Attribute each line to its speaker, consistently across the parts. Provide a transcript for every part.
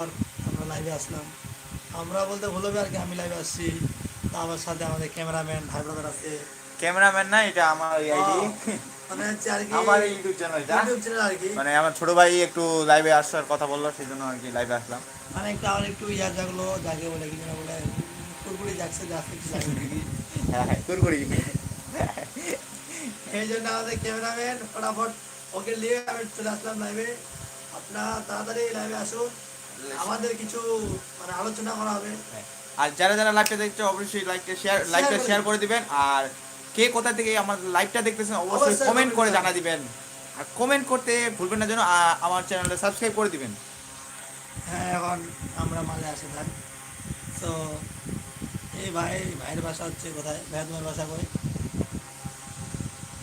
Speaker 1: আমরা লাইভে আসলাম। আমরা বলতে ভুল হবে আর কি আমি লাইভে আসছি। আমার সাথে আমাদের ক্যামেরাম্যান ভাই ব্রাদার আছে।
Speaker 2: ক্যামেরাম্যান না এটা আমার আইডি
Speaker 1: মানে হচ্ছে আর কি
Speaker 2: আমার ইউটিউব চ্যানেল এটা
Speaker 1: ইউটিউব চ্যানেল আর কি।
Speaker 2: মানে আমার ছোট ভাই একটু লাইভে আসার কথা বলল সেই জন্য আর কি লাইভে আসলাম।
Speaker 1: মানে একটু আমার একটু ইয়া জাগলো জাগে বলে কি যেন বলে কুরকুরি জাগছে যাচ্ছে একটু জাগে।
Speaker 2: হ্যাঁ হ্যাঁ কুরকুরি।
Speaker 1: এই জন্য আমাদের ক্যামেরাম্যান ফটাফট ওকে নিয়ে আমি চলে আসলাম লাইভে আপনারা তাড়াতাড়ি লাইভে আসুন। আমাদের কিছু মানে আলোচনা করা হবে।
Speaker 2: আর যারা যারা লাইভটা দেখছে অবশ্যই লাইকটা শেয়ার লাইকটা শেয়ার করে দিবেন। আর কে কোথা থেকে আমার লাইভটা দেখতেছেন অবশ্যই কমেন্ট করে জানা দিবেন। আর কমেন্ট করতে ভুলবেন না যেন আমার চ্যানেলটা সাবস্ক্রাইব করে দিবেন।
Speaker 1: হ্যাঁ এখন আমরা মালে আসি ভাই। তো এই ভাই ভাইয়ের বাসা হচ্ছে কোথায়? ভাই তোমার বাসা কই?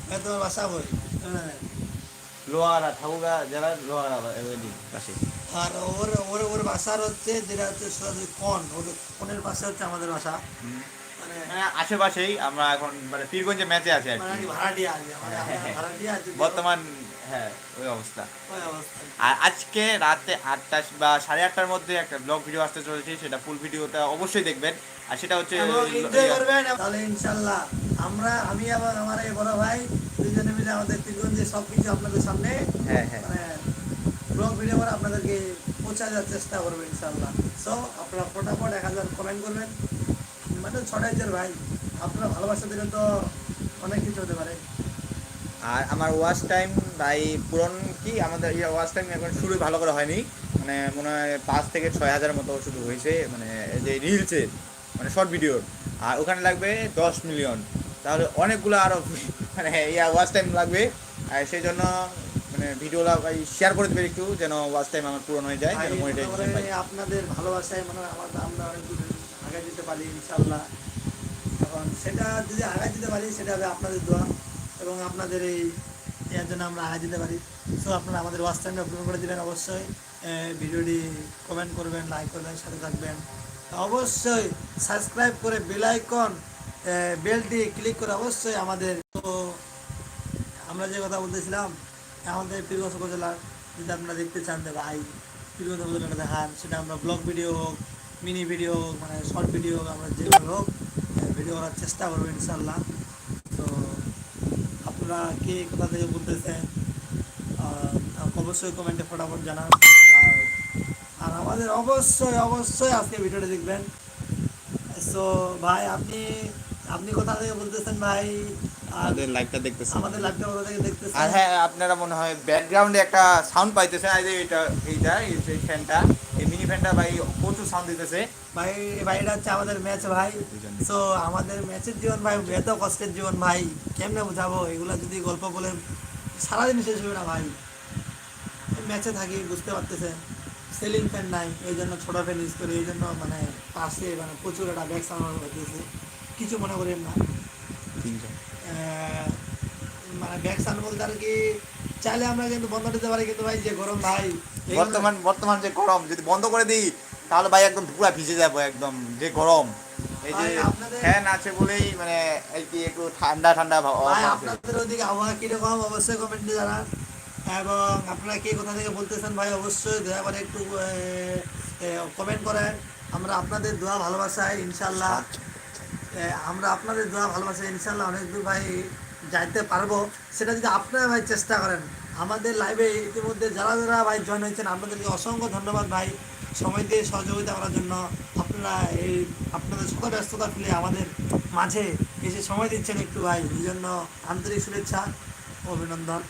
Speaker 1: ভাই তোমার বাসা কই? হ্যাঁ।
Speaker 2: লোহারা ঠাকুরা জেলার লোহারা পাশে।
Speaker 1: আর ওর ওর ওর বাসার হচ্ছে যেটা হচ্ছে সরাসরি কন। ওর কনের পাশে হচ্ছে আমাদের বাসা মানে
Speaker 2: মানে আশেপাশেই আমরা এখন মানে পীরগঞ্জে ম্যাচে আছি আর
Speaker 1: মানে
Speaker 2: কি।
Speaker 1: ভাড়াটিয়া ভাড়াটিয়া
Speaker 2: বর্তমান হ্যাঁ ওই অবস্থা। আর আজকে রাতে আটটা বা সাড়ে আটটার মধ্যে একটা ব্লগ ভিডিও আসতে চলেছে সেটা ফুল ভিডিওটা অবশ্যই দেখবেন। আর সেটা হচ্ছে
Speaker 1: তাহলে ইনশাল্লাহ আমরা আমি এবং আমার এই বড় ভাই দুজনে মিলে আমাদের পীরগঞ্জে সব কিছু আপনাদের সামনে
Speaker 2: হ্যাঁ হ্যাঁ।
Speaker 1: ব্লগ ভিডিও করে আপনাদেরকে পৌঁছা দেওয়ার চেষ্টা করব ইনশাল্লাহ সো আপনারা ফটাফট এক হাজার কমেন্ট করবেন। মানে ছটাই হাজার ভাই, আপনারা ভালোবাসা দিলে তো অনেক কিছু হতে পারে।
Speaker 2: আর আমার ওয়াচ টাইম ভাই পুরন কি? আমাদের ইয়ে ওয়াচ টাইম এখন শুরু ভালো করে হয়নি। মানে মনে হয় পাঁচ থেকে ছয় হাজার মতো শুধু হয়েছে। মানে যে রিলসে মানে শর্ট ভিডিওর আর ওখানে লাগবে দশ মিলিয়ন তাহলে অনেকগুলো আরও মানে ইয়া ওয়াচ টাইম লাগবে। আর সেই জন্য মানে ভিডিওটা ভাই শেয়ার করে দেবেন একটু যেন ওয়াচ টাইম আমার পূরণ হয়ে যায় যেন মনিটাইজেশন পাই
Speaker 1: আপনাদের ভালোবাসায় মানে আমার আমরা অনেক দূর আগে দিতে পারি ইনশাল্লাহ এখন সেটা যদি আগে দিতে পারি সেটা হবে আপনাদের দোয়া এবং আপনাদের এই এর জন্য আমরা আগে দিতে পারি। সো আপনারা আমাদের ওয়াচ টাইমটা পূরণ করে দেবেন অবশ্যই। ভিডিওটি কমেন্ট করবেন লাইক করবেন সাথে থাকবেন। অবশ্যই সাবস্ক্রাইব করে বেল আইকন বেলটি ক্লিক করে অবশ্যই আমাদের তো আমরা যে কথা বলতেছিলাম আমাদের পীরগঞ্জ উপজেলার যদি আপনারা দেখতে চান যে ভাই পীরগঞ্জ উপজেলাটা দেখান। সেটা আমরা ব্লগ ভিডিও হোক মিনি ভিডিও হোক মানে শর্ট ভিডিও হোক, আমরা যেভাবে হোক ভিডিও করার চেষ্টা করব ইনশাল্লাহ তো আপনারা কে কোথা থেকে বলতেছেন অবশ্যই কমেন্টে ফটাফট জানান। আর আর আমাদের অবশ্যই অবশ্যই আজকে ভিডিওটা দেখবেন। সো ভাই, আপনি আপনি কোথা থেকে বলতেছেন, ভাই?
Speaker 2: আমাদের লাইভটা দেখতেছেন।
Speaker 1: আমাদের লাইভটা কোথা থেকে দেখতেছেন
Speaker 2: আর হ্যাঁ আপনারা মনে হয় ব্যাকগ্রাউন্ডে একটা সাউন্ড পাইতেছেন। এই যে এটা এইটা এই ফ্যানটা এই মিনি ফ্যানটা ভাই প্রচুর সাউন্ড দিতেছে।
Speaker 1: ভাই ভাই এটা হচ্ছে আমাদের ম্যাচ ভাই। সো আমাদের ম্যাচের জীবন ভাই এত কষ্টের জীবন ভাই। কেমনে বুঝাবো? এগুলো যদি গল্প বলে সারাদিন শেষ হবে না ভাই। ম্যাচে থাকি বুঝতে পারতেছেন। সেলিং ফ্যান নাই এই জন্য ছোটো ফ্যান ইউজ করি এই জন্য মানে পাশে মানে প্রচুর একটা ব্যাগ সামানো হতেছে কিছু মনে করেন না। মানে ব্যাগ সান বলতে আর কি চাইলে আমরা কিন্তু বন্ধ দিতে পারি কিন্তু ভাই যে গরম ভাই
Speaker 2: বর্তমান বর্তমান যে গরম যদি বন্ধ করে দিই তাহলে ভাই একদম পুরা ভিজে যাব একদম যে গরম। এই যে
Speaker 1: আপনাদের-
Speaker 2: ফ্যান আছে বলেই মানে এই কি একটু ঠান্ডা ঠান্ডা ভাব
Speaker 1: ভাই আপনাদের ওদিকে আবহাওয়া কীরকম? অবশ্যই কমেন্টে জানান। এবং আপনারা কে কোথা থেকে বলতেছেন ভাই অবশ্যই দয়া করে একটু কমেন্ট করেন। আমরা আপনাদের দোয়া ভালোবাসায় ইনশাল্লাহ এ, আমরা আপনাদের দোয়া ভালোবাসায় ইনশাল্লাহ অনেক দূর ভাই যাইতে পারব। সেটা যদি আপনারা ভাই চেষ্টা করেন, আমাদের লাইভে ইতিমধ্যে যারা যারা ভাই জয়েন হয়েছেন, আপনাদেরকে অসংখ্য ধন্যবাদ ভাই। সময় দিয়ে সহযোগিতা করার জন্য আপনারা এই আপনাদের শত ব্যস্ততা ফেলে আমাদের মাঝে এসে সময় দিচ্ছেন একটু ভাই। এই জন্য আন্তরিক শুভেচ্ছা অভিনন্দন।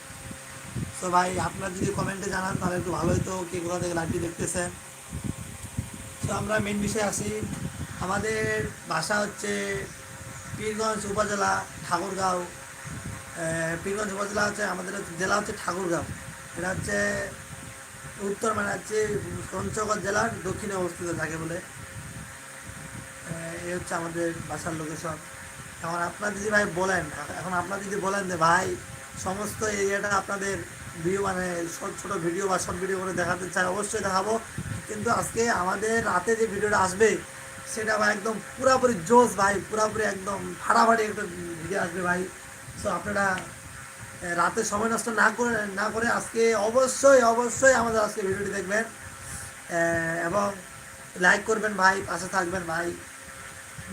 Speaker 1: তো ভাই, আপনারা যদি কমেন্টে জানান, তাহলে একটু ভালো হতো কে কোথা থেকে লাইভটি দেখতেছেন তো আমরা মেন বিষয়ে আসি। আমাদের ভাষা হচ্ছে পীরগঞ্জ উপজেলা, ঠাকুরগাঁও। পীরগঞ্জ উপজেলা হচ্ছে আমাদের জেলা হচ্ছে ঠাকুরগাঁও। এটা হচ্ছে উত্তর মানে হচ্ছে পঞ্চগড় জেলার দক্ষিণে অবস্থিত থাকে বলে। এই হচ্ছে আমাদের বাসার লোকেশন এখন আপনার যদি ভাই বলেন, এখন আপনার যদি বলেন যে, ভাই, সমস্ত এরিয়াটা আপনাদের ভিডিও মানে ছোট ছোট ভিডিও বা শর্ট ভিডিও করে দেখাতে চাই, অবশ্যই দেখাবো। কিন্তু আজকে আমাদের রাতে যে ভিডিওটা আসবে সেটা ভাই একদম পুরাপুরি জোস ভাই, পুরাপুরি একদম ফাটাফাটি একটা ভিডিও আসবে ভাই। সো আপনারা রাতে সময় নষ্ট না করে না করে আজকে অবশ্যই অবশ্যই আমাদের আজকে ভিডিওটি দেখবেন। এবং লাইক করবেন ভাই, পাশে থাকবেন ভাই।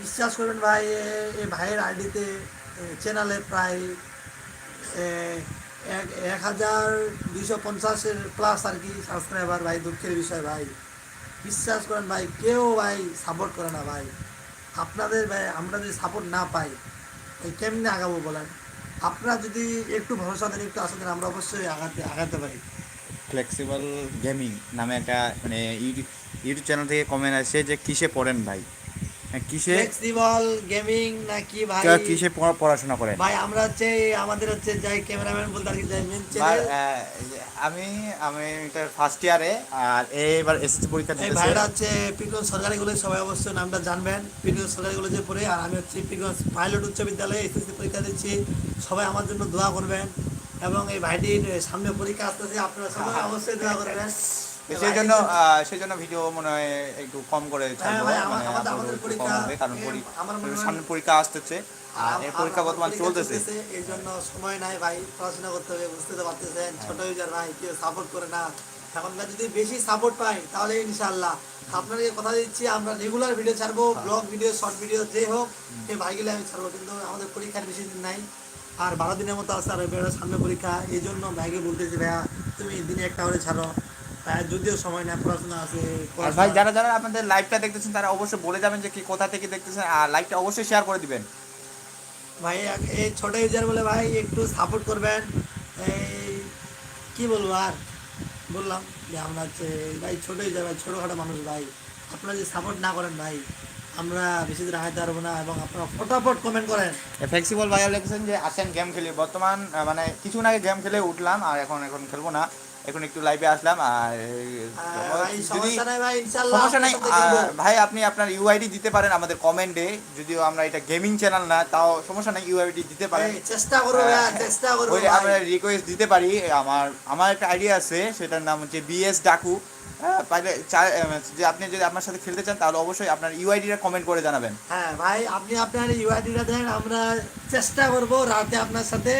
Speaker 1: বিশ্বাস করবেন ভাই এই ভাইয়ের আইডিতে চ্যানেলে প্রায় এক এক হাজার দুইশো পঞ্চাশের প্লাস আর কি সাবস্ক্রাইবার ভাই, দুঃখের বিষয় ভাই। বিশ্বাস করেন ভাই, কেউ ভাই সাপোর্ট করে না ভাই। আপনাদের ভাই, আমরা যদি সাপোর্ট না পাই এই কেমনি আগাবো বলেন? আপনারা যদি একটু ভরসা দেন, একটু আশা দেন, আমরা অবশ্যই আগাতে আগাতে পারি।
Speaker 2: ফ্লেক্সিবল গেমিং নামে একটা মানে ইউটিউব ইউটিউব চ্যানেল থেকে কমেন্ট আসে যে কিসে পড়েন ভাই? কিসে?
Speaker 1: ফ্লেক্সিবল গেমিং নাকি ভাই?
Speaker 2: কিসে পড়াশোনা করেন
Speaker 1: ভাই আমরা হচ্ছে আমাদের হচ্ছে যাই ক্যামেরাম্যান বলতে আর কি যাই মেন চ্যানেল
Speaker 2: আমি আমি ফার্স্ট ইয়ারে আর এইবার এসএসসি পরীক্ষা দিতেছে।
Speaker 1: ভাইরা হচ্ছে সরকারি কলেজ সবাই অবশ্যই নামটা জানবেন। পিকগঞ্জ সরকারি কলেজে পড়ে আর আমি হচ্ছে পাইলট উচ্চ বিদ্যালয়ে এসএসসি পরীক্ষা দিচ্ছি। সবাই আমার জন্য দোয়া করবেন। এবং এই ভাইটির সামনে পরীক্ষা আসতেছে আপনারা সবাই অবশ্যই দোয়া করবেন।
Speaker 2: সেই জন্য সেই জন্য ভিডিও মনে হয় একটু কম করে ছাড়বো। মানে কম হবে কারণ
Speaker 1: মনে হয়-
Speaker 2: সামনে পরীক্ষা আসতেছে আর পরীক্ষা বর্তমান চলতেছে।
Speaker 1: এই জন্য সময় নাই ভাই পড়াশোনা করতে হবে বুঝতে তো পারতেছেন ছোট ইউজার ভাই কেউ সাপোর্ট করে না। এখনকার যদি বেশি সাপোর্ট পাই তাহলে ইনশাল্লাহ আপনাদেরকে কথা দিচ্ছি আমরা রেগুলার ভিডিও ছাড়বো ব্লগ ভিডিও শর্ট ভিডিও যে হোক এই ভাইগুলো আমি ছাড়বো কিন্তু আমাদের পরীক্ষার বেশি দিন নাই। আর বারো দিনের মতো আছে আর সামনে পরীক্ষা এই জন্য ভাইকে বলতেছি ভাইয়া তুমি দিনে একটা করে ছাড়ো। যদিও সময় নেই পড়াশোনা আছে
Speaker 2: আর ভাই যারা যারা আপনাদের লাইভটা দেখতেছেন তারা অবশ্যই বলে যাবেন যে কি কোথা থেকে দেখতেছেন আর লাইভটা অবশ্যই শেয়ার করে দিবেন।
Speaker 1: ভাই এই ছোট ইউজার বলে ভাই একটু সাপোর্ট করবেন। এই কি বলব আর? বললাম যে আমরা হচ্ছে ভাই ছোট ইউজার ভাই ছোটোখাটো মানুষ ভাই। আপনারা যদি সাপোর্ট না করেন ভাই আমরা বেশি দূর আগাতে পারব না এবং আপনারা ফটাফট কমেন্ট করেন।
Speaker 2: ফ্লেক্সিবল ভাইয়া লিখেছেন যে আসেন গেম খেলি। বর্তমান মানে কিছুদিন আগে গেম খেলে উঠলাম আর এখন এখন খেলব না। এখন একটু লাইভে আসলাম আর
Speaker 1: সমস্যা নাই ভাই
Speaker 2: আপনি আপনার ইউআইডি দিতে পারেন আমাদের কমেন্টে যদিও আমরা এটা গেমিং চ্যানেল না তাও সমস্যা নাই ইউআইডি দিতে পারেন।
Speaker 1: চেষ্টা করব ভাই চেষ্টা করব
Speaker 2: ওই আমরা রিকোয়েস্ট দিতে পারি আমার আমার একটা আইডিয়া আছে সেটার নাম হচ্ছে বিএস ডাকু পাইলে যে আপনি যদি আপনার সাথে খেলতে চান তাহলে অবশ্যই আপনার ইউআইডিটা কমেন্ট করে জানাবেন।
Speaker 1: হ্যাঁ ভাই আপনি আপনার ইউআইডিটা দেন আমরা চেষ্টা করব রাতে আপনার সাথে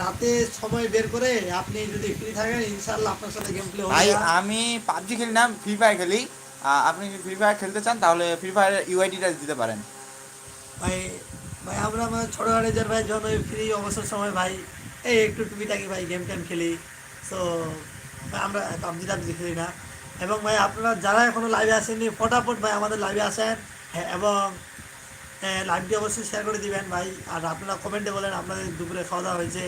Speaker 1: রাতে সময় বের করে আপনি যদি ফ্রি থাকেন ইনশাল্লাহ আপনার সাথে গেম প্লে
Speaker 2: ভাই আমি পাবজি খেলি না ফ্রি ফায়ার খেলি। আপনি যদি ফ্রি ফায়ার খেলতে চান তাহলে ফ্রি ফায়ার ইউআইডিটা দিতে পারেন।
Speaker 1: ভাই ভাই আমরা আমার ছোট গাড়িদের ভাই যখন ওই ফ্রি অবসর সময় ভাই এই একটু টুকিটাকি ভাই গেম টেম খেলি। সো আমরা পাবজি টাবজি খেলি না। এবং ভাই আপনারা যারা এখনও লাইভে আসেননি ফটাফট ভাই আমাদের লাইভে আসেন। হ্যাঁ, এবং লাইভটি অবশ্যই শেয়ার করে দিবেন ভাই। আর আপনারা কমেন্টে বলেন আপনাদের দুপুরে খাওয়া দাওয়া হয়েছে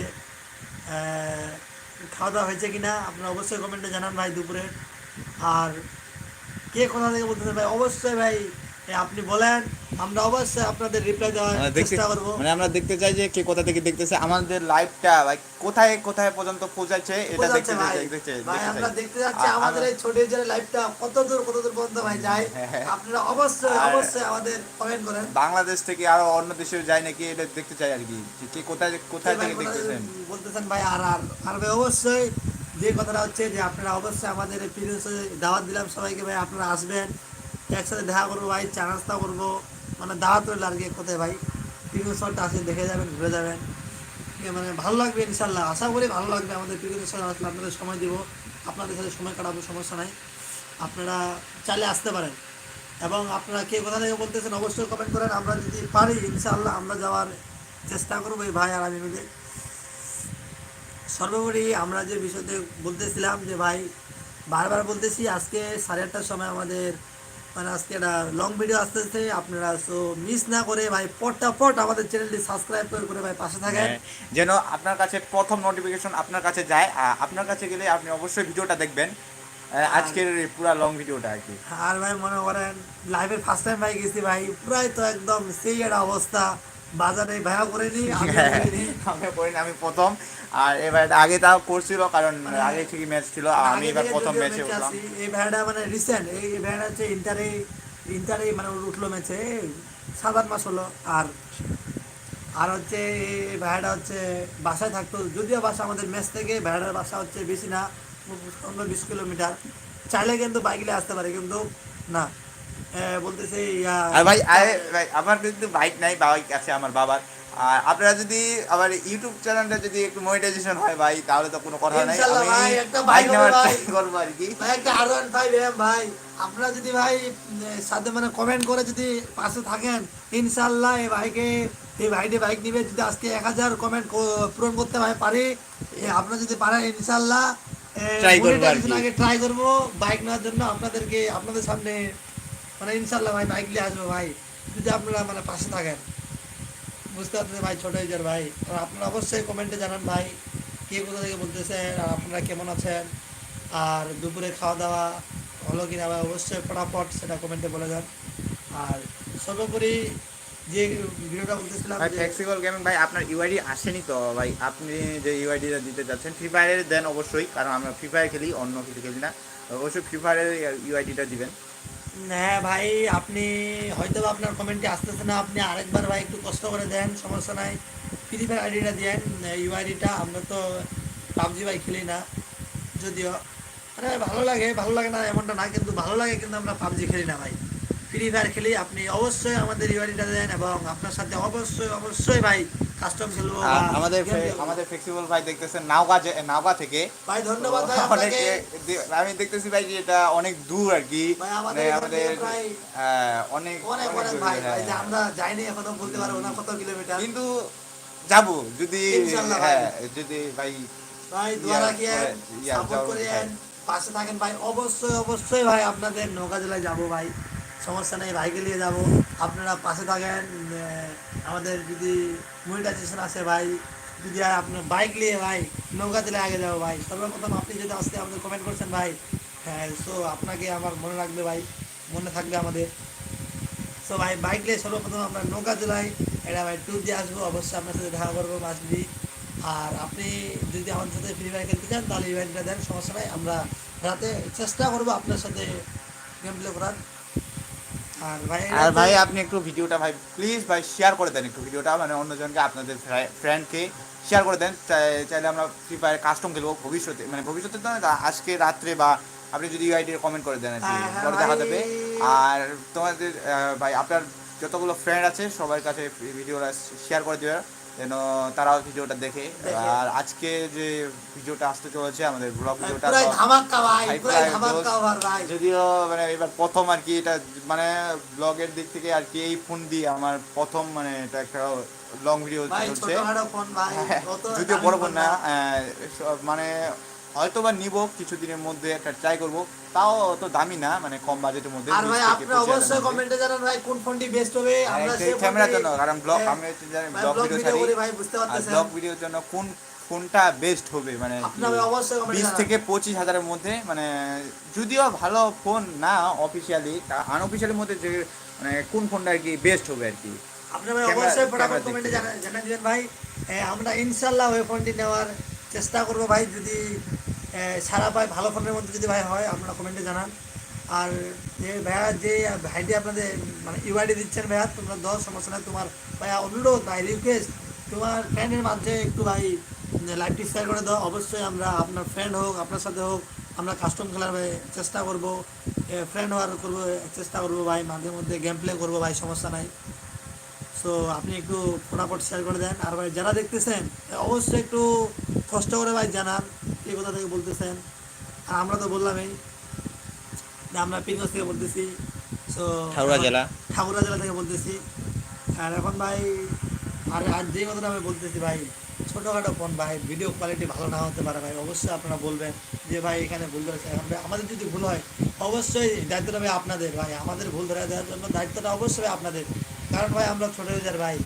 Speaker 1: খাওয়া দাওয়া হয়েছে কি না আপনারা অবশ্যই কমেন্টে জানান ভাই দুপুরে। আর কে কোথা থেকে বলতেছেন ভাই? অবশ্যই ভাই আপনি বলেন আমরা অবশ্যই আপনাদের রিপ্লাই দেওয়ার চেষ্টা করব।
Speaker 2: মানে আমরা দেখতে চাই যে কে কোথা থেকে দেখতেছে আমাদের লাইভটা ভাই কোথায় কোথায় পর্যন্ত পৌঁছাচ্ছে এটা দেখতে
Speaker 1: ভাই। আমরা দেখতে যাচ্ছি আমাদের এই ছোট লাইভটা কত দূর কত দূর পর্যন্ত ভাই যায়
Speaker 2: হ্যাঁ।
Speaker 1: আপনারা অবশ্যই অবশ্যই আমাদের কমেন্ট করেন।
Speaker 2: বাংলাদেশ থেকে আরও অন্য দেশে যায় নাকি এটা দেখতে চাই আর কি কে কোথায় কোথায় থেকে দেখতেছেন?
Speaker 1: বলতেছেন ভাই আর আর আর ভাই অবশ্যই যে কথাটা হচ্ছে যে আপনারা অবশ্যই আমাদের পিরিয়ডে দাওয়াত দিলাম সবাইকে ভাই আপনারা আসবেন। একসাথে দেখা করব ভাই, চা নাস্তা করব। মানে দাওয়াত রইল আর কি কোথায় ভাই। পিরিয়ড শটটা আসে দেখে যাবেন, ঘুরে যাবেন। মানে ভালো লাগবে ইনশাল্লাহ আশা করি ভালো লাগবে আমাদের পিরিয়ড শট আসলে আপনাদের সময় দিব। আপনাদের সাথে সময় কাটাবো, সমস্যা নাই। আপনারা চাইলে আসতে পারেন। এবং আপনারা কে কোথা থেকে বলতেছেন অবশ্যই কমেন্ট করেন। আমরা যদি পারি ইনশাআল্লাহ আমরা যাওয়ার চেষ্টা করব এই ভাই আর আমি মিলে। সর্বোপরি আমরা যে বিষয়তে বলতেছিলাম যে ভাই, বারবার বলতেছি, আজকে সাড়ে আটটার সময় আমাদের মানে আজকে একটা লং ভিডিও আসতেছে আপনারা সো মিস না করে ভাই পট আমাদের চ্যানেলটি সাবস্ক্রাইব করে করে ভাই পাশে থাকেন।
Speaker 2: হ্যাঁ, যেন আপনার কাছে প্রথম নোটিফিকেশন আপনার কাছে যায় আপনার কাছে গেলে আপনি অবশ্যই ভিডিওটা দেখবেন। আজকের পুরা লং ভিডিওটা আর কি।
Speaker 1: আর ভাই মনে করেন লাইভে ফার্স্ট টাইম ভাই গেছি ভাই পুরাই তো একদম সেই একটা অবস্থা। বাজারে ভাইয়া করে নি আমি করিনি।
Speaker 2: আমি প্রথম। আর এবার আগে তাও করছিল কারণ আগে থেকে ম্যাচ ছিল আর আমি এবার প্রথম ম্যাচে উঠলাম।
Speaker 1: এই মানে রিসেন্ট এই হচ্ছে ইন্টারে ইন্টারে মানে উঠল ম্যাচে সাত আট মাস হলো। আর আর হচ্ছে এই হচ্ছে বাসায় থাকতো যদিও বাসা আমাদের ম্যাচ থেকে ভেড়াটার বাসা হচ্ছে বেশি না পনেরো বিশ কিলোমিটার। চাইলে কিন্তু বাইকলে আসতে পারে কিন্তু না। বলতেছে
Speaker 2: আর ভাই ভাই আমার কিন্তু বাইক নাই বাইক আছে আমার বাবার। আর আপনারা যদি ইউটিউব চ্যানেলটা যদি একটু মনিটাইজেশন হয় ভাই তাহলে তো কোনো কথা নাই। আমি
Speaker 1: ভাই, একটা
Speaker 2: বাইক নেওয়ার করব আর কি।
Speaker 1: ভাই একটা আর ওয়ান ফাইভ এম ভাই। আপনারা যদি ভাই সাথে মানে কমেন্ট করে যদি পাশে থাকেন ইনশাল্লাহ এই ভাইকে এই ভাইটি বাইক নিবে। যদি আজকে এক হাজার কমেন্ট পূরণ করতে ভাই পারি আপনারা যদি পারেন ইনশাল্লাহ
Speaker 2: Try করব
Speaker 1: আগে ট্রাই করব। বাইক নেওয়ার জন্য আপনাদেরকে আপনাদের সামনে মানে ইনশাল্লাহ ভাই বাইক নিয়ে আসব ভাই। যদি আপনারা মানে পাশে থাকেন। বুঝতে পারছেন ভাই ছোট ইজার ভাই। আর আপনারা অবশ্যই কমেন্টে জানান ভাই কে কোথা থেকে বলতেছেন আর আপনারা কেমন আছেন? আর দুপুরে খাওয়া দাওয়া হলো কিনা ভাই অবশ্যই ফটাফট সেটা কমেন্টে বলে যান আর সর্বোপরি যে ভিডিওটা বলতেছিলাম
Speaker 2: ভাই
Speaker 1: যে-
Speaker 2: ফ্লেক্সিবল গেমিং ভাই আপনার ইউআইডি আসেনি তো ভাই? আপনি যে ইউআইডিটা দিতে যাচ্ছেন ফ্রি ফায়ারের দেন অবশ্যই কারণ আমরা ফ্রি ফায়ার খেলি অন্য কিছু খেলি না। অবশ্যই ফ্রি ফায়ারের ইউআইডিটা দিবেন।
Speaker 1: হ্যাঁ ভাই, আপনি হয়তো আপনার কমেন্টে আসতেছে না, আপনি আরেকবার ভাই একটু কষ্ট করে দেন, সমস্যা নাই। ফ্রি ফায়ার আইডিটা দেন ইউআইডিটা আমরা তো পাবজি ভাই খেলি না, যদিও। আরে ভালো লাগে ভালো লাগে না এমনটা না, কিন্তু ভালো লাগে কিন্তু আমরা পাবজি খেলি না ভাই। ফ্রি ফায়ার খেলি, আপনি অবশ্যই আমাদের ইউআইডিটা দেন এবং আপনার সাথে অবশ্যই অবশ্যই ভাই
Speaker 2: আমাদের। আমাদের ফ্লেক্সিবল ভাই দেখতেছেন নাওগা নাওগা থেকে।
Speaker 1: ভাই ধন্যবাদ ভাই
Speaker 2: অনেক আমি দেখতেছি ভাই যে এটা অনেক দূর আর কি। মানে
Speaker 1: আমাদের প্রায়
Speaker 2: হ্যাঁ, অনেক
Speaker 1: অনেক ভাই
Speaker 2: হ্যাঁ।
Speaker 1: আমরা যাইনি এখনও বলতে পারব না কত কিলোমিটার।
Speaker 2: কিন্তু যাব যদি হ্যাঁ যদি ভাই
Speaker 1: ভাই দোয়া রাখিয়েন সাপোর্ট
Speaker 2: যাও,
Speaker 1: করিয়েন
Speaker 2: হ্যাঁ।
Speaker 1: পাশে থাকেন ভাই। অবশ্যই অবশ্যই ভাই আপনাদের নৌকা জেলায় যাব ভাই। সমস্যা নেই ভাইকে নিয়ে যাব। আপনারা পাশে থাকেন আমাদের যদি মনিটাইজেশন আছে ভাই, যদি আপনার বাইক নিয়ে ভাই নৌকা জেলায় আগে যাব ভাই। সর্বপ্রথম আপনি যদি আসতে আমাদের কমেন্ট করছেন ভাই হ্যাঁ সো আপনাকে আমার মনে রাখবে ভাই, মনে থাকবে আমাদের। সো ভাই, বাইক নিয়ে সর্বপ্রথম আমরা নৌকা জেলায় এটা ভাই ট্যুর দিয়ে আসব, অবশ্যই আপনার সাথে দেখা করব মাসবি আর আপনি যদি আমাদের সাথে ফ্রি ফায়ার খেলতে চান, তাহলে ইভেন্টটা দেন, সমস্যা নাই, আমরা রাতে চেষ্টা করব আপনার সাথে গেম প্লে করার। আর ভাই
Speaker 2: আপনি একটু ভিডিওটা ভাই প্লিজ ভাই শেয়ার করে দেন একটু ভিডিওটা মানে অন্যজনকে আপনাদের ফ্রেন্ডকে শেয়ার করে দেন। চাইলে আমরা ফ্রি ফায়ার কাস্টম খেলব ভবিষ্যতে মানে ভবিষ্যতে তো আজকে রাত্রে বা আপনি যদি ইউআইডি কমেন্ট করে দেন আর কি
Speaker 1: হ্যাঁ,
Speaker 2: দেখা
Speaker 1: দেবে
Speaker 2: যাবে। আর তোমাদের ভাই আপনার যতগুলো ফ্রেন্ড আছে সবার কাছে ভিডিওটা শেয়ার করে দেবে। যেন তারাও ভিডিওটা দেখে। আর আজকে যে ভিডিওটা আসতে চলেছে আমাদের ব্লগ ভিডিওটা।
Speaker 1: ওভার ভাই
Speaker 2: যদিও মানে এবার প্রথম আর কি এটা মানে ব্লগের দিক থেকে আর কি এই ফোন দিয়ে আমার প্রথম মানে এটা একটা লং ভিডিও চলছে হ্যাঁ, যদিও বড়
Speaker 1: ফোন
Speaker 2: না মানে হয়তো বা নিব কিছুদিনের মধ্যে একটা ট্রাই করব। তাও অত দামি না মানে কম বাজেটের মধ্যে
Speaker 1: আর ভাই আপনি অবশ্যই কমেন্টে জানান ভাই কোন ফোনটি বেস্ট হবে। আমরা সেই
Speaker 2: ক্যামেরার জন্য কারণ ব্লগ আমি হচ্ছে জানি ব্লগ ভিডিও ছাড়ি
Speaker 1: ভাই বুঝতে পারতেছেন।
Speaker 2: ব্লগ ভিডিওর জন্য কোন ফোনটা বেস্ট হবে মানে বিশ
Speaker 1: জানান।
Speaker 2: থেকে পঁচিশ হাজারের মধ্যে মানে যদিও ভালো ফোন না অফিসিয়ালি আনঅফিসিয়ালির মধ্যে যে মানে কোন ফোনটা আর কি বেস্ট হবে আর কি।
Speaker 1: আপনি ভাই অবশ্যই ফটাফট কমেন্টে
Speaker 2: দেখতে
Speaker 1: জানা- দিবেন ভাই। আমরা ইনশাল্লাহ ওই ফোনটি নেওয়ার চেষ্টা করব ভাই, যদি সারা পাই ভালো ফোনের মধ্যে যদি ভাই হয়, আপনারা কমেন্টে জানান। আর যে ভাইয়া, যে ভাইটি আপনাদের মানে ইউআইডি দিচ্ছেন ভাইয়া, তোমরা দশ সমস্যা নাই, তোমার ভাইয়া অনুরোধ, ভাই রিকোয়েস্ট তোমার ফ্রেন্ডের মাঝে একটু ভাই লাইভটি শেয়ার করে দাও। অবশ্যই আমরা আপনার ফ্রেন্ড হোক, আপনার সাথে হোক, আমরা কাস্টম খেলার চেষ্টা করব ফ্রেন্ড হওয়ার করব, চেষ্টা করব ভাই, মাঝে মধ্যে গেম প্লে করব ভাই, সমস্যা নাই। সো আপনি একটু ফটাফট শেয়ার করে দেন। আর ভাই যারা দেখতেছেন অবশ্যই একটু কষ্ট করে ভাই জানান এই কথা থেকে বলতেছেন। আর আমরা তো বললামই যে আমরা পিনগঞ্জ থেকে বলতেছি। সো
Speaker 2: ঠাকুরা জেলা।
Speaker 1: ঠাকুরা জেলা থেকে বলতেছি। আর এখন ভাই আর আর যে কথাটা আমি বলতেছি ভাই ছোটোখাটো ফোন ভাই ভিডিও কোয়ালিটি ভালো না হতে পারে ভাই। অবশ্যই আপনারা বলবেন যে ভাই এখানে ভুল ধরেছে। আমাদের যদি ভুল হয় অবশ্যই দায়িত্বটা ভাই আপনাদের ভাই। আমাদের ভুল ধরে দেওয়ার জন্য দায়িত্বটা অবশ্যই আপনাদের। কারণ ভাই আমরা ছোটো ইউজার ভাই।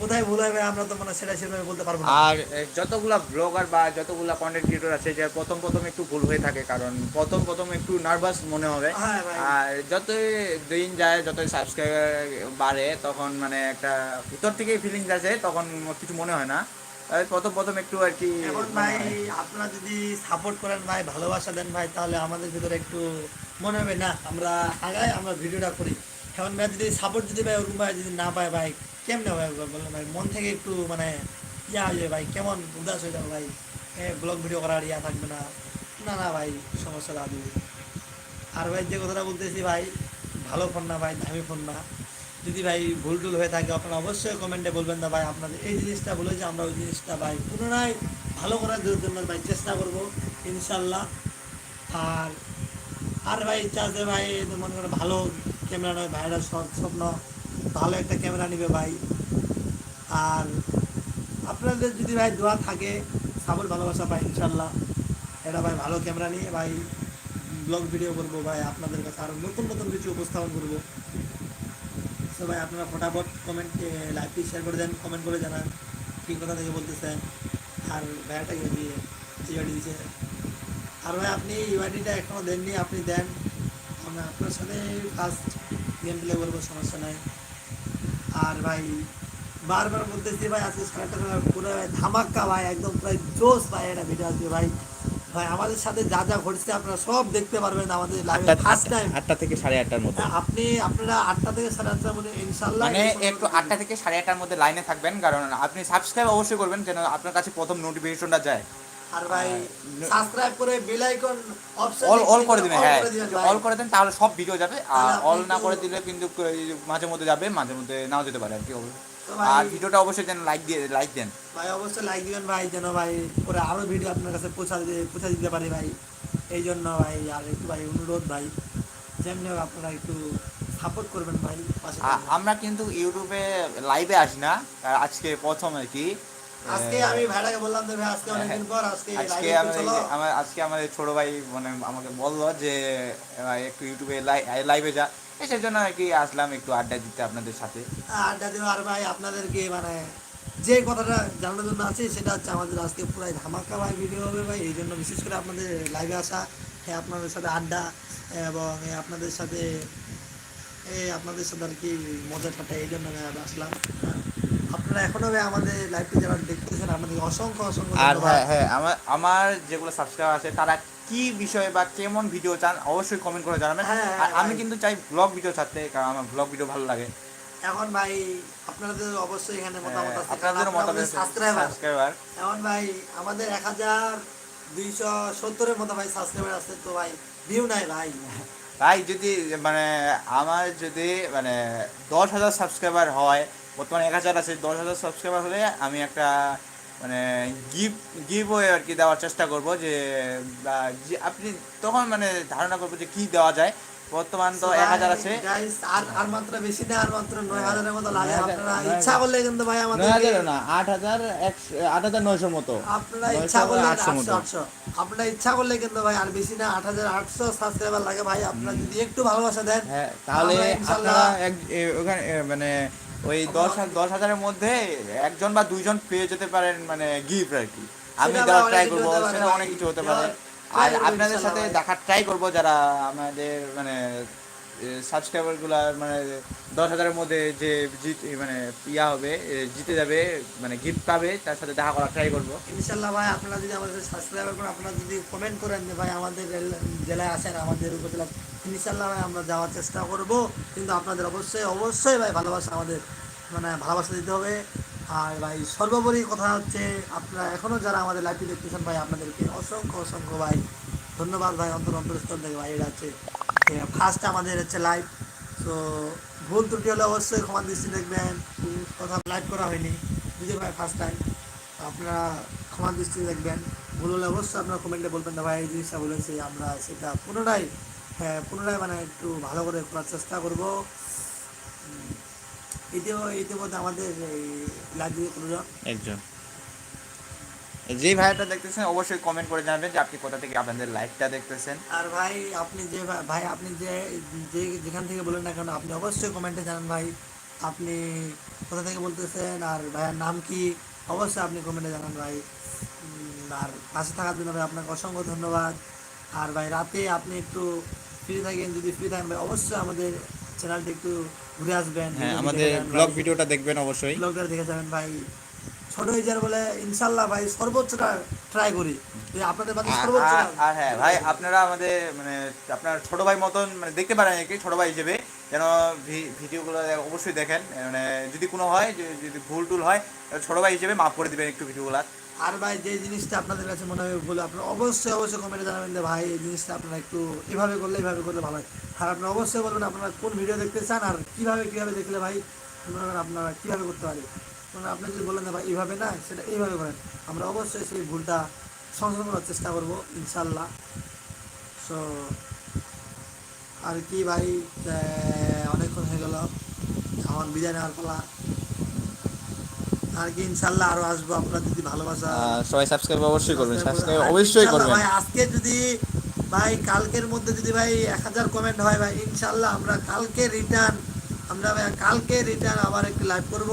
Speaker 1: কোথায় ভুল ভাই আমরা তো মানে সেটা সেভাবে বলতে পারব না।
Speaker 2: আর যতগুলা ব্লগার বা যতগুলা কন্টেন্ট ক্রিয়েটর আছে যে প্রথম প্রথম একটু ভুল হয়ে থাকে কারণ প্রথম প্রথম একটু নার্ভাস মনে হবে।
Speaker 1: হ্যাঁ
Speaker 2: আর যতই দিন যায় যতই সাবস্ক্রাইবার বাড়ে তখন মানে একটা ভিতর থেকেই ফিলিংস আসে তখন কিছু মনে হয় না। প্রথম প্রথম একটু আর কি
Speaker 1: এখন ভাই। আপনারা যদি সাপোর্ট করেন ভাই ভালোবাসা দেন ভাই তাহলে আমাদের ভিতরে একটু মনে হবে না আমরা আগাই আমরা ভিডিওটা করি। এখন ভাই যদি সাপোর্ট যদি ভাই ওরকম ভাই যদি না পায় ভাই, কেমনে ভাই বললেন ভাই? মন থেকে একটু মানে ইয়া হয়ে যায় ভাই, কেমন উদাস হয়ে যাবে ভাই? ব্লগ ভিডিও করার ইয়া থাকবে না। না না ভাই, সমস্যা দাবি। আর ভাই যে কথাটা বলতেছি ভাই, ভালো ফোন না ভাই, দামি ফোন না। যদি ভাই ভুল টুল হয়ে থাকে, আপনারা অবশ্যই কমেন্টে বলবেন না ভাই, আপনাদের এই জিনিসটা বলেছে আমরা ওই জিনিসটা ভাই পুনরায় ভালো করার জন্য ভাই চেষ্টা করব, ইনশাল্লাহ। আর আর ভাই, ইচ্ছা আছে ভাই মনে করেন ভালো ক্যামেরা নয় ভাইরা সব স্বপ্ন, ভালো একটা ক্যামেরা নিবে ভাই। আর আপনাদের যদি ভাই দোয়া থাকে, সাবল, ভালোবাসা পাই ইনশাল্লাহ এটা ভাই ভালো ক্যামেরা নিয়ে ভাই ব্লগ ভিডিও করব ভাই, আপনাদের কাছে আরও নতুন নতুন কিছু উপস্থাপন করব। তো ভাই, আপনারা ফটাফট কমেন্ট লাইভটি শেয়ার করে দেন কমেন্ট করে জানান, কী কথা থেকে বলতেছেন। আর ভাইয়াটা দিয়ে ইউআইডি দিচ্ছে আর ভাই আপনি ইউআইডিটা এখনও দেননি আপনি দেন। আমরা আপনার সাথে ফার্স্ট গেম প্লে করব সমস্যা নাই। আর ভাই বারবার বলতেছি ভাই আজকে সাড়ে আটটা পুরো ভাই ধামাক্কা ভাই একদম প্রায় জোস ভাই এটা ভিডিও আসবে ভাই। ভাই আমাদের সাথে যা যা ঘটছে আপনারা সব দেখতে পারবেন আমাদের লাইভে
Speaker 2: আটটা
Speaker 1: ফার্স্ট টাইম
Speaker 2: আটটা থেকে সাড়ে আটটার মধ্যে।
Speaker 1: আপনি আপনারা আটটা থেকে সাড়ে আটটার মধ্যে ইনশাল্লাহ
Speaker 2: মানে একটু আটটা থেকে সাড়ে আটটার মধ্যে লাইনে থাকবেন কারণ আপনি সাবস্ক্রাইব অবশ্যই করবেন যেন আপনার কাছে প্রথম নোটিফিকেশনটা যায়।
Speaker 1: আর ভাই সাবস্ক্রাইব করে bell icon option
Speaker 2: all all করে দিবেন হ্যাঁ। অল করে দেন তাহলে সব ভিডিও যাবে। আর অল না করে দিলে কিন্তু মাঝে মধ্যে যাবে মাঝে মধ্যে নাও যেতে পারে আর কি আর ভিডিওটা অবশ্যই যেন লাইক দিয়ে লাইক দেন।
Speaker 1: ভাই অবশ্যই লাইক দিবেন ভাই যেন ভাই পরে আরও ভিডিও আপনার কাছে পৌঁছা পৌঁছা দিতে পারি ভাই। এই জন্য ভাই আর একটু ভাই অনুরোধ ভাই যেমনি আপনারা একটু সাপোর্ট করবেন ভাই।
Speaker 2: আমরা কিন্তু ইউটিউবে লাইভে আসি না আজকে প্রথম আর কি।
Speaker 1: আজকে আমি ভাইটাকে বললাম যে ভাই আজকে অনেকদিন পর আজকে
Speaker 2: আজকে আমার আজকে আমাদের ছোট ভাই মানে আমাকে বলল যে একটু ইউটিউবে লাইভে যা। সেই জন্য আর কি আসলাম একটু আড্ডা দিতে আপনাদের সাথে।
Speaker 1: আড্ডা দেবো আর ভাই আপনাদেরকে মানে যে কথাটা জানানোর জন্য আছে সেটা হচ্ছে আমাদের আজকে পুরাই ধামাকা ভাই ভিডিও হবে ভাই। এই জন্য বিশেষ করে আপনাদের লাইভে আসা হ্যাঁ আপনাদের সাথে আড্ডা এবং আপনাদের সাথে আপনাদের সাথে আর কি মজা ঠাট্টা এই জন্য আমি আসলাম। আপনারা এখনও ভাই আমাদের লাইভটি যারা দেখতেছেন আপনাদের অসংখ্য অসংখ্য
Speaker 2: আর হ্যাঁ হ্যাঁ আমার আমার যেগুলো সাবস্ক্রাইবার আছে তারা কি বিষয়ে বা কেমন ভিডিও চান অবশ্যই কমেন্ট করে জানাবেন।
Speaker 1: হ্যাঁ, হ্যাঁ,
Speaker 2: আর আমি কিন্তু চাই ব্লগ ভিডিও ছাড়তে কারণ আমার ব্লগ ভিডিও ভালো লাগে।
Speaker 1: এখন ভাই আপনাদের অবশ্যই এখানে মতামত আছে
Speaker 2: আপনাদের মতামত
Speaker 1: সাবস্ক্রাইবার
Speaker 2: সাবস্ক্রাইবার
Speaker 1: এখন ভাই আমাদের দুইশো মতো ভাই সাবস্ক্রাইবার আছে তো ভাই ভিউ নাই ভাই।
Speaker 2: তাই যদি মানে আমার যদি মানে দশ হাজার সাবস্ক্রাইবার হয় বর্তমানে এক হাজার আছে দশ হাজার সাবস্ক্রাইবার হলে আমি একটা মানে গিফট গিভ আর কি দেওয়ার চেষ্টা করব যে আপনি তখন মানে ধারণা করব যে কি দেওয়া যায়। বর্তমান তো এক হাজার আছে।
Speaker 1: আর আর মাত্র বেশি না আর মাত্র নয় হাজারের মতো লাগে। আপনারা ইচ্ছা করলে কিন্তু ভাই আমাদের
Speaker 2: নয় না আট হাজার একশো আট হাজার নয়শোর মতো।
Speaker 1: আপনারা ইচ্ছা করলে
Speaker 2: আটশো
Speaker 1: আটশো। আপনারা ইচ্ছা করলে কিন্তু ভাই আর বেশি না আট হাজার আটশো সাবস্ক্রাইবার লাগে ভাই। আপনারা যদি একটু ভালোবাসা দেন
Speaker 2: হ্যাঁ তাহলে আপনারা এক ওখানে মানে ওই দশ দশ হাজারের মধ্যে একজন বা দুইজন পেয়ে যেতে পারেন মানে গিফট আর কি। আমি দেওয়ার ট্রাই করব সেটা অনেক কিছু হতে পারে। আর আপনাদের সাথে দেখার ট্রাই করব যারা আমাদের মানে সাবস্ক্রাইবারগুলা মানে দশ হাজারের মধ্যে যে জিত মানে ইয়া হবে জিতে যাবে মানে গিফট পাবে, তার সাথে দেখা করার ট্রাই করব।
Speaker 1: ইনশাল্লাহ ভাই, আপনারা যদি আমাদের সাবস্ক্রাইবার করেন আপনারা যদি কমেন্ট করেন যে ভাই আমাদের জেলায় আসেন আমাদের উপজেলা ইনশাল্লাহ ভাই আমরা যাওয়ার চেষ্টা করব। কিন্তু আপনাদের অবশ্যই অবশ্যই ভাই ভালোবাসা আমাদের মানে ভালোবাসা দিতে হবে। আর ভাই, সর্বোপরি কথা হচ্ছে, আপনারা এখনও যারা আমাদের লাইভটি দেখতেছেন ভাই, আপনাদেরকে অসংখ্য অসংখ্য ভাই ধন্যবাদ ভাই, অন্তর অন্তরস্থল থেকে ভাই এটা হচ্ছে ফার্স্ট আমাদের হচ্ছে লাইভ তো ভুল ত্রুটি হলে অবশ্যই ক্ষমা দৃষ্টি দেখবেন। কথা লাইভ করা হয়নি। যদি ভাই ফার্স্ট টাইম আপনারা ক্ষমা দৃষ্টি দেখবেন। ভুল হলে অবশ্যই আপনারা কমেন্টে বলবেন না ভাই, এই জিনিসটা বলেছি আমরা সেটা পুনরায় হ্যাঁ পুনরায় মানে একটু ভালো করে করার চেষ্টা করব। ইতিমধ্যে আমাদের এই লাইব্রেরি
Speaker 2: একজন। যে ভাইটা দেখতেছেন অবশ্যই কমেন্ট করে জানাবেন যে আপনি কোথা থেকে আপনাদের লাইভটা দেখতেছেন।
Speaker 1: আর ভাই আপনি যে ভাই আপনি যে যে যেখান থেকে বলেন না কেন আপনি অবশ্যই কমেন্টে জানান ভাই আপনি কোথা থেকে বলতেছেন আর ভাইয়ের নাম কি অবশ্যই আপনি কমেন্টে জানান ভাই। আর পাশে থাকার জন্য ভাই আপনাকে অসংখ্য ধন্যবাদ। আর ভাই রাতে আপনি একটু ফ্রি থাকেন যদি ফ্রি থাকেন ভাই অবশ্যই আমাদের চ্যানেলটি একটু ঘুরে আসবেন।
Speaker 2: হ্যাঁ আমাদের ব্লগ ভিডিওটা দেখবেন অবশ্যই।
Speaker 1: ব্লগটা দেখে যাবেন ভাই। ছোট হয়ে বলে ইনশাল্লাহ ভাই সর্বোচ্চটা ট্রাই করি। আপনাদের মাঝে সর্বোচ্চ
Speaker 2: আর- হ্যাঁ ভাই আপনারা আমাদের মানে আপনার ছোট ভাই মতন মানে দেখতে পারেন কি ছোট ভাই হিসেবে। যেন ভিডিওগুলো অবশ্যই দেখেন মানে যদি কোনো হয় যদি ভুল টুল হয় ছোট ভাই হিসেবে মাফ করে দিবেন একটু ভিডিওগুলো।
Speaker 1: আর ভাই যে জিনিসটা আপনাদের কাছে মনে হয় বলে আপনারা অবশ্যই অবশ্যই কমেন্টে জানাবেন যে ভাই এই জিনিসটা আপনারা একটু এভাবে করলে এভাবে করলে ভালো হয়। আর আপনারা অবশ্যই বলবেন আপনারা কোন ভিডিও দেখতে চান আর কীভাবে কীভাবে দেখলে ভাই আপনারা কীভাবে করতে পারি। মানে আপনি যদি বলেন ভাই এইভাবে না সেটা এইভাবে করেন আমরা অবশ্যই সেই ভুলটা সংশোধন করার চেষ্টা করব ইনশাল্লাহ সো আর কি ভাই অনেকক্ষণ হয়ে গেল আমার বিদায় নেওয়ার পালা। আর কি ইনশাল্লাহ আরও আসব আপনার যদি ভালোবাসা
Speaker 2: সবাই সাবস্ক্রাইব অবশ্যই করবেন সাবস্ক্রাইব অবশ্যই করবেন।
Speaker 1: ভাই আজকে যদি ভাই কালকের মধ্যে যদি ভাই এক হাজার কমেন্ট হয় ভাই ইনশাল্লাহ আমরা কালকে রিটার্ন আমরা ভাই কালকে রিটার্ন আবার একটি লাইভ করব।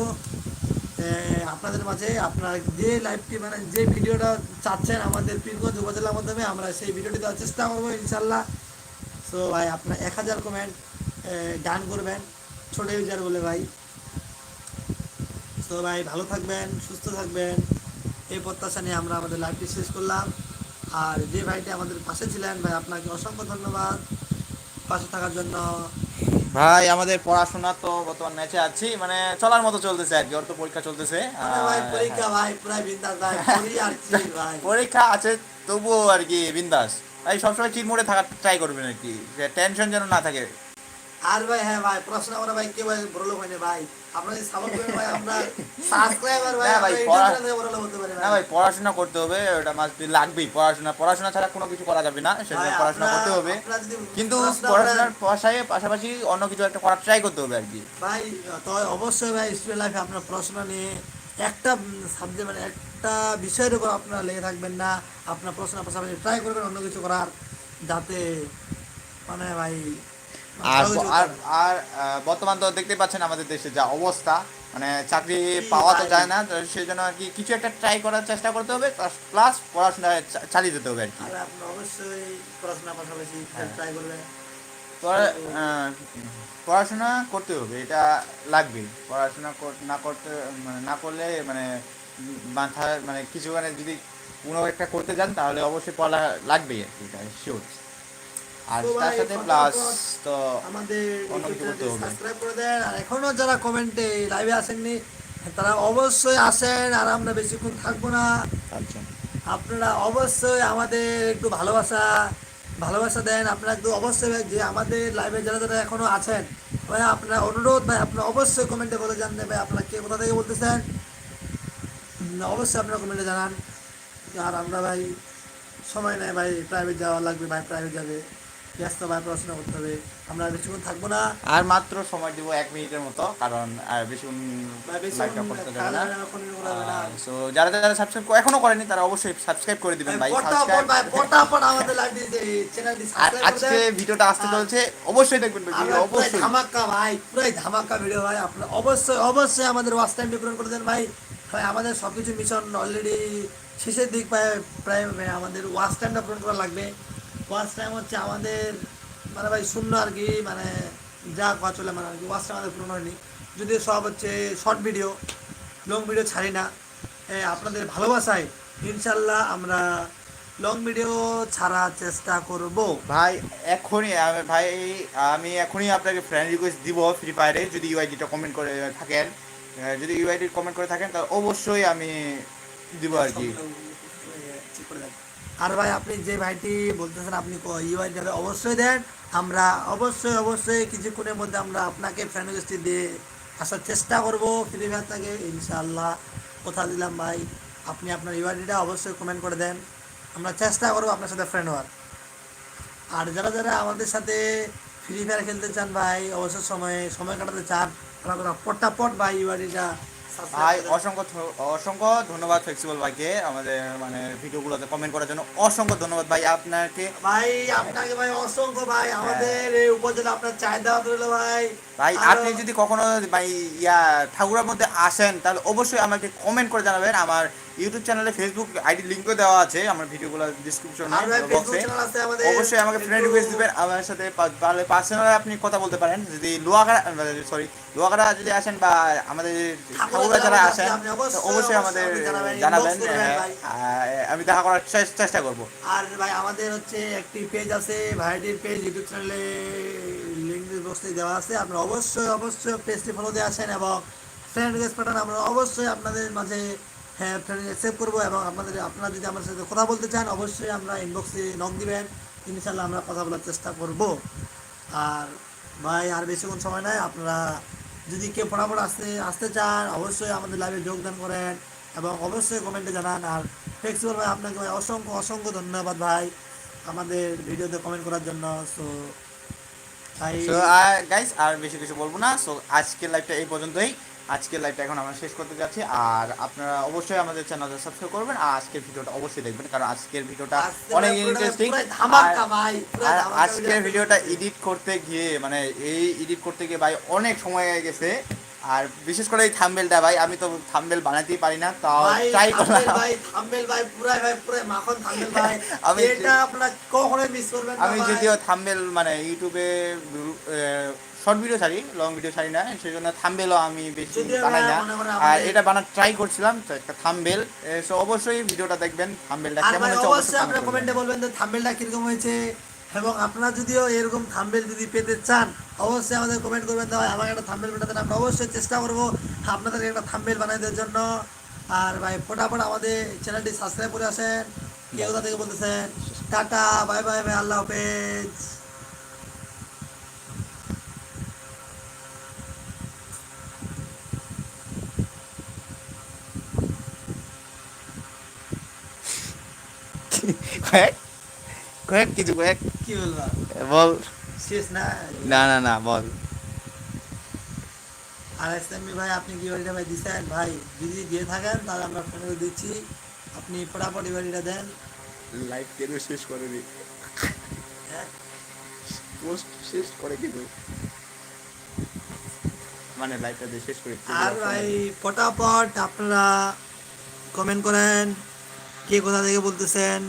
Speaker 1: আপনাদের মাঝে আপনারা যে লাইভটি মানে যে ভিডিওটা চাচ্ছেন আমাদের পীরগঞ্জ উপজেলার মাধ্যমে, আমরা সেই ভিডিওটি দেওয়ার চেষ্টা করব ইনশাল্লাহ সো ভাই, আপনার এক হাজার কমেন্ট গান করবেন, ছোট ইউজার বলে ভাই। সো ভাই, ভালো থাকবেন, সুস্থ থাকবেন। এই প্রত্যাশা নিয়ে আমরা আমাদের লাইভটি শেষ করলাম। আর যে ভাইটি আমাদের পাশে ছিলেন, ভাই, আপনাকে অসংখ্য ধন্যবাদ। পাশে থাকার জন্য
Speaker 2: ভাই আমাদের পড়াশোনা তো বর্তমান ম্যাচে আছি মানে চলার মতো চলতেছে আর কি ওর তো পরীক্ষা চলতেছে।
Speaker 1: পরীক্ষা ভাই প্রায় বিন্দাস ভাই
Speaker 2: পরীক্ষা আছে তবুও আর কি বিন্দাস। ভাই সবসময় ঠিক মোডে থাকার ট্রাই করবেন আর কি টেনশন যেন না থাকে।
Speaker 1: আর ভাই হ্যাঁ ভাই প্রশ্ন আমরা ভাই কে ভাই বড় লোক হয়নি ভাই। আপনার যদি সাপোর্ট করেন ভাই আমরা সাবস্ক্রাইবার ভাই
Speaker 2: ভাই,
Speaker 1: চ্যানেলে হতে পারি
Speaker 2: না ভাই। পড়াশোনা করতে হবে ওটা মাস্ট লাগবেই। পড়াশোনা পড়াশোনা ছাড়া কোনো কিছু করা যাবে না সেটা পড়াশোনা করতে হবে। কিন্তু
Speaker 1: পড়াশোনা
Speaker 2: পড়াশোনার পাশায় পাশাপাশি অন্য কিছু একটা করার ট্রাই করতে হবে আর কি।
Speaker 1: ভাই তো অবশ্যই ভাই স্টুডেন্ট লাইফে আপনার পড়াশোনা নিয়ে একটা সাবজেক্ট মানে একটা বিষয়ের উপর আপনারা লেগে থাকবেন না। আপনার পড়াশোনার পাশাপাশি ট্রাই করবেন অন্য কিছু করার যাতে মানে ভাই
Speaker 2: আর আর আর বর্তমান তো দেখতে পাচ্ছেন আমাদের দেশে যা অবস্থা। মানে চাকরি পাওয়া তো যায় না তো সেই জন্য আর কি কিছু একটা ট্রাই করার চেষ্টা করতে হবে প্লাস পড়াশোনা চালিয়ে যেতে হবে আর কি।
Speaker 1: অবশ্যই পড়াশোনার পাশাপাশি
Speaker 2: হ্যাঁ।
Speaker 1: ট্রাই
Speaker 2: পড়াশোনা করতে হবে এটা লাগবে পড়াশোনা না করতে মানে না করলে মানে মাথায় মানে কিছু মানে যদি কোনো একটা করতে যান তাহলে অবশ্যই পড়া লাগবেই আর কি এটা শিওর আর তার সাথে প্লাস তো
Speaker 1: আমাদের সাবস্ক্রাইব করে দেন। আর এখনও যারা কমেন্টে লাইভে আসেননি তারা অবশ্যই আসেন আর আমরা বেশিক্ষণ থাকব না।
Speaker 2: আচ্ছা।
Speaker 1: আপনারা অবশ্যই আমাদের একটু ভালোবাসা ভালোবাসা দেন। আপনারা একটু অবশ্যই যে আমাদের লাইভে যারা যারা এখনও আছেন ভাই আপনারা অনুরোধ ভাই আপনারা অবশ্যই কমেন্টে বলে জানতে ভাই আপনারা কে কোথা থেকে বলতেছেন? অবশ্যই আপনারা কমেন্টে জানান। আর আমরা ভাই সময় নেই ভাই প্রাইভেট যাওয়া লাগবে ভাই প্রাইভেট যাবে। ব্যস্ত ভাই পড়াশোনা করতে হবে। আমরা বেশিক্ষণ থাকব না।
Speaker 2: আর মাত্র সময় দিব এক মিনিটের মতো কারণ সো যারা যারা সাবস্ক্রাইব এখনও করেনি তারা অবশ্যই সাবস্ক্রাইব করে দিবেন ভাই। আজকে ভিডিওটা আসতে চলছে অবশ্যই দেখবেন অবশ্যই।
Speaker 1: ধামাকা ভাই পুরাই ধামাকা ভিডিও ভাই আপনার অবশ্যই অবশ্যই আমাদের ওয়াচ টাইম পূরণ করে দেন ভাই। ভাই আমাদের সব কিছু মিশন অলরেডি শেষের দিক প্রায় প্রায় আমাদের ওয়াচ টাইমটা পূরণ করা লাগবে। ওয়াচ টাইম হচ্ছে আমাদের মানে ভাই শূন্য আর কি মানে যা কথা চলে মানে আর কি ওয়াচ টাইম আমাদের পূরণ হয়নি। যদি সব হচ্ছে শর্ট ভিডিও লং ভিডিও ছাড়ি না। আপনাদের ভালোবাসায় ইনশাল্লাহ আমরা লং ভিডিও ছাড়ার চেষ্টা করব।
Speaker 2: ভাই এখনই ভাই আমি এখনই আপনাকে ফ্রেন্ড রিকোয়েস্ট দিব ফ্রি ফায়ারে যদি ইউআইডিটা কমেন্ট করে থাকেন। যদি ইউআইডি কমেন্ট করে থাকেন তাহলে অবশ্যই আমি দিব আর কি
Speaker 1: আর ভাই, আপনি যে ভাইটি বলতেছেন, আপনি ইউআই যাবে অবশ্যই দেন। আমরা অবশ্যই অবশ্যই কিছুক্ষণের মধ্যে আমরা আপনাকে ফ্রেন্ড রিকোয়েস্ট দিয়ে আসার চেষ্টা করব, ফ্রি ফায়ার থেকে ইনশাআল্লাহ, কথা দিলাম ভাই। আপনি আপনার ইউআইডিটা অবশ্যই কমেন্ট করে দেন। আমরা চেষ্টা করব আপনার সাথে ফ্রেন্ড হওয়ার। আর যারা যারা আমাদের সাথে ফ্রি ফায়ার খেলতে চান ভাই, অবসর সময়ে, সময় কাটাতে চান, তারা তারা পটাপট ভাই ইউআইডিটা
Speaker 2: ভাই অসংখ্য অসংখ্য ধন্যবাদ ফ্লেক্সিবল ভাইকে আমাদের মানে ভিডিওগুলোতে কমেন্ট করার জন্য। অসংখ্য ধন্যবাদ ভাই আপনাকে।
Speaker 1: ভাই আপনাকে ভাই অসংখ্য ভাই। আমাদের এই উপজেলা আপনার চাহিদা রইল ভাই।
Speaker 2: ভাই আপনি যদি কখনো ভাই ইয়া ঠাকুরের মধ্যে আসেন তাহলে অবশ্যই আমাকে কমেন্ট করে জানাবেন। আমার ইউটিউব চ্যানেলে ফেসবুক আইডি লিঙ্কও দেওয়া আছে আমার ভিডিওগুলো ডিসক্রিপশনে বক্সে অবশ্যই আমাকে ফ্রেন্ড রিকোয়েস্ট দিবেন আমার সাথে পারলে পার্সোনালি আপনি কথা বলতে পারেন। যদি লোয়াগাড়া সরি লোয়াগাড়া যদি আসেন বা আমাদের
Speaker 1: ঠাকুরা
Speaker 2: যারা আসেন
Speaker 1: অবশ্যই-
Speaker 2: আমাদের
Speaker 1: জানাবেন,
Speaker 2: হ্যাঁ। আহ, আমি দেখা করার চেষ্টা করব।
Speaker 1: আর ভাই আমাদের হচ্ছে একটি পেজ আছে ভাইটির পেজ ইউটিউব চ্যানেলে লিঙ্ক বক্সে দেওয়া আছে। আপনারা অবশ্যই অবশ্যই পেজটি ফলো দিয়ে আসেন এবং ফ্রেন্ড রিকোয়েস্ট পাঠান। আমরা অবশ্যই আপনাদের মাঝে হ্যাঁ ফ্রেন্ড অ্যাকসেপ্ট করব এবং আপনাদের, আপনারা যদি আমার সাথে কথা বলতে চান, অবশ্যই আমরা ইনবক্সে নক দিবেন। ইনশাল্লাহ আমরা কথা বলার চেষ্টা করব। আর ভাই, আর বেশিক্ষণ সময় নাই। আপনারা যদি কেউ ফটাফট আসতে আসতে চান, অবশ্যই আমাদের লাইভে যোগদান করেন এবং অবশ্যই কমেন্টে জানান। আর ফ্লেক্সিবল ভাই, আপনাকে ভাই অসংখ্য অসংখ্য ধন্যবাদ ভাই আমাদের ভিডিওতে কমেন্ট করার জন্য। সো
Speaker 2: আর বেশি কিছু বলব না। সো আজকের লাইভটা এই পর্যন্তই। আজকের লাইভটা এখন আমরা শেষ করতে যাচ্ছি। আর আপনারা অবশ্যই আমাদের চ্যানেলটা সাবস্ক্রাইব করবেন আর আজকের ভিডিওটা অবশ্যই দেখবেন কারণ আজকের ভিডিওটা অনেক ইন্টারেস্টিং আর আজকের ভিডিওটা এডিট করতে গিয়ে মানে এই এডিট করতে গিয়ে ভাই অনেক সময় হয়ে গেছে। আর বিশেষ করে এই থাম্বেলটা ভাই আমি তো থাম্বেল বানাতেই পারি না তাও ট্রাই করলাম।
Speaker 1: ভাই থাম্বেল ভাই পুরাই ভাই পুরাই মাখন থাম্বেল ভাই।
Speaker 2: আমি-
Speaker 1: এটা আপনারা কখনোই মিস করবেন না
Speaker 2: আমি যদিও থাম্বেল মানে ইউটিউবে শর্ট ভিডিও ছাড়ি লং ভিডিও ছাড়ি না সেই জন্য থাম্বেলও আমি বেশি বানাই না। আর এটা বানার ট্রাই করছিলাম তো একটা থাম্বেল সো অবশ্যই ভিডিওটা দেখবেন থাম্বেলটা কেমন হচ্ছে
Speaker 1: অবশ্যই আপনারা কমেন্টে বলবেন যে থাম্বেলটা কীরকম হয়েছে এবং আপনারা যদিও এরকম থাম্বেল যদি পেতে চান অবশ্যই আমাদের কমেন্ট করবেন তো ভাই আমাকে একটা থাম্বেল বানাতে আমরা অবশ্যই চেষ্টা করব আপনাদেরকে একটা থাম্বেল বানিয়ে দেওয়ার জন্য। আর ভাই ফটাফট আমাদের চ্যানেলটি সাবস্ক্রাইব করে আসেন। কে কোথা থেকে বলতেছেন? টাটা বাই বাই ভাই আল্লাহ হাফেজ।
Speaker 2: কয়েক কয়েক কিছু কয়েক।
Speaker 1: কি বলবা?
Speaker 2: বল।
Speaker 1: শেষ না?
Speaker 2: না না না বল।
Speaker 1: আর ভাই আপনি কি বাড়িটা ভাই দিচ্ছেন ভাই যদি দিয়ে থাকেন তাহলে আমরা ফোনে দিচ্ছি। আপনি ফটাফট বাড়িটা দেন।
Speaker 2: লাইভ কেন শেষ করে দি
Speaker 1: হ্যাঁ।
Speaker 2: পোস্ট শেষ করে কিন্তু মানে লাইভটা দিয়ে শেষ করে
Speaker 1: আর ভাই ফটাফট আপনারা কমেন্ট করেন কে কোথা থেকে বলতেছেন?